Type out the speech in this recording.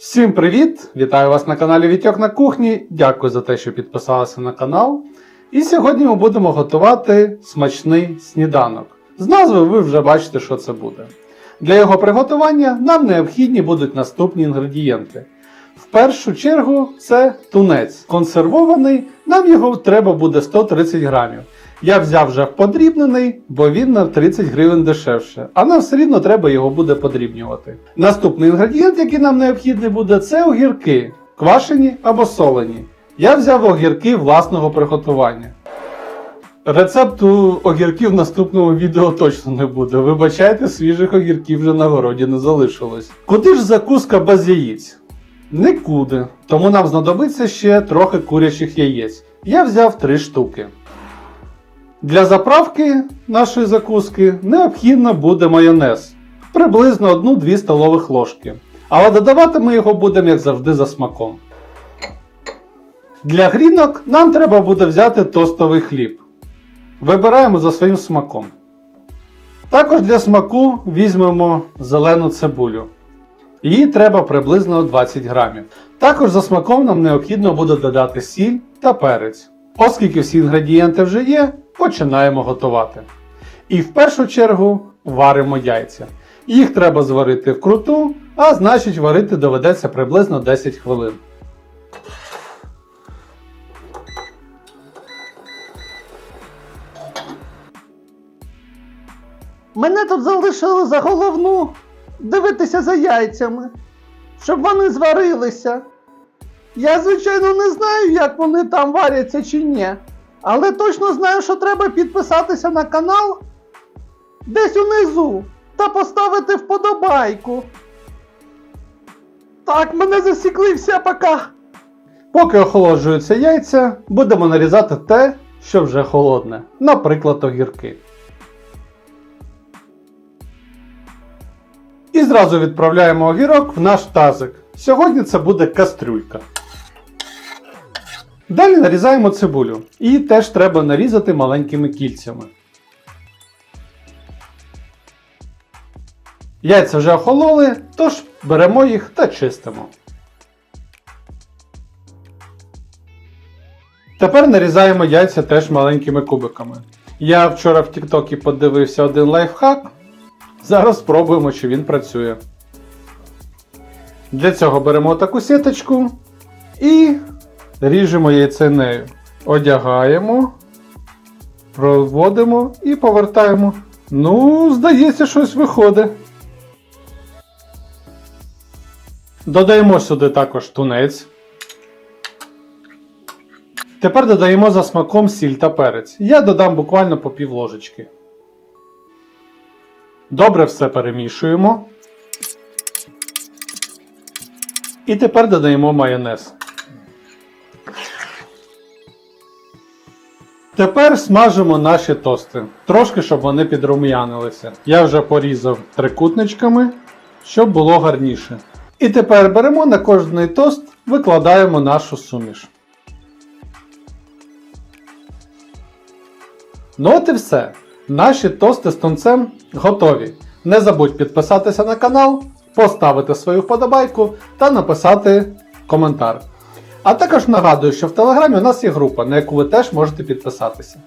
Всім привіт! Вітаю вас на каналі Вітьок на кухні. Дякую за те, що підписалися на канал. І сьогодні ми будемо готувати смачний сніданок. З назви ви вже бачите, що це буде. Для його приготування нам необхідні будуть наступні інгредієнти. В першу чергу це тунець. Консервований, нам його треба буде 130 грамів. Я взяв вже подрібнений, бо він на 30 гривень дешевше, а нам все рівно треба його буде подрібнювати. Наступний інгредієнт, який нам необхідний буде, це огірки, квашені або солені. Я взяв огірки власного приготування. Рецепту огірків в наступному відео точно не буде. Вибачайте, свіжих огірків вже на городі не залишилось. Куди ж закуска без яєць? Нікуди. Тому нам знадобиться ще трохи курячих яєць. Я взяв 3 штуки. Для заправки нашої закуски необхідно буде майонез. Приблизно 1-2 столових ложки. Але додавати ми його будемо, як завжди, за смаком. Для грінок нам треба буде взяти тостовий хліб. Вибираємо за своїм смаком. Також для смаку візьмемо зелену цибулю. Її треба приблизно 20 грамів. Також за смаком нам необхідно буде додати сіль та перець. Оскільки всі інгредієнти вже є, починаємо готувати. І в першу чергу варимо яйця. Їх треба зварити вкруту, а значить варити доведеться приблизно 10 хвилин. Мене тут залишили за головну дивитися за яйцями, щоб вони зварилися. Я, звичайно, не знаю, як вони там варяться чи ні. Але точно знаю, що треба підписатися на канал десь унизу та поставити вподобайку. Так, мене засікли все пока. Поки охолоджуються яйця, будемо нарізати те, що вже холодне, наприклад, огірки. І зразу відправляємо огірок в наш тазик. Сьогодні це буде кастрюлька. Далі нарізаємо цибулю. Її теж треба нарізати маленькими кільцями. Яйця вже охололи, тож беремо їх та чистимо. Тепер нарізаємо яйця теж маленькими кубиками. Я вчора в Тіктокі подивився один лайфхак. Зараз спробуємо, чи він працює. Для цього беремо таку сіточку і ріжемо яйценею. Одягаємо, проводимо і повертаємо. Ну, здається, щось виходить. Додаємо сюди також тунець. Тепер додаємо за смаком сіль та перець. Я додам буквально по пів ложечки. Добре все перемішуємо. І тепер додаємо майонез. Тепер смажимо наші тости. Трошки, щоб вони підрум'янилися. Я вже порізав трикутничками, щоб було гарніше. І тепер беремо на кожний тост, викладаємо нашу суміш. Ну от і все. Наші тости з тунцем готові. Не забудь підписатися на канал, поставити свою вподобайку та написати коментар. А також нагадую, що в телеграмі у нас є група, на яку ви теж можете підписатися.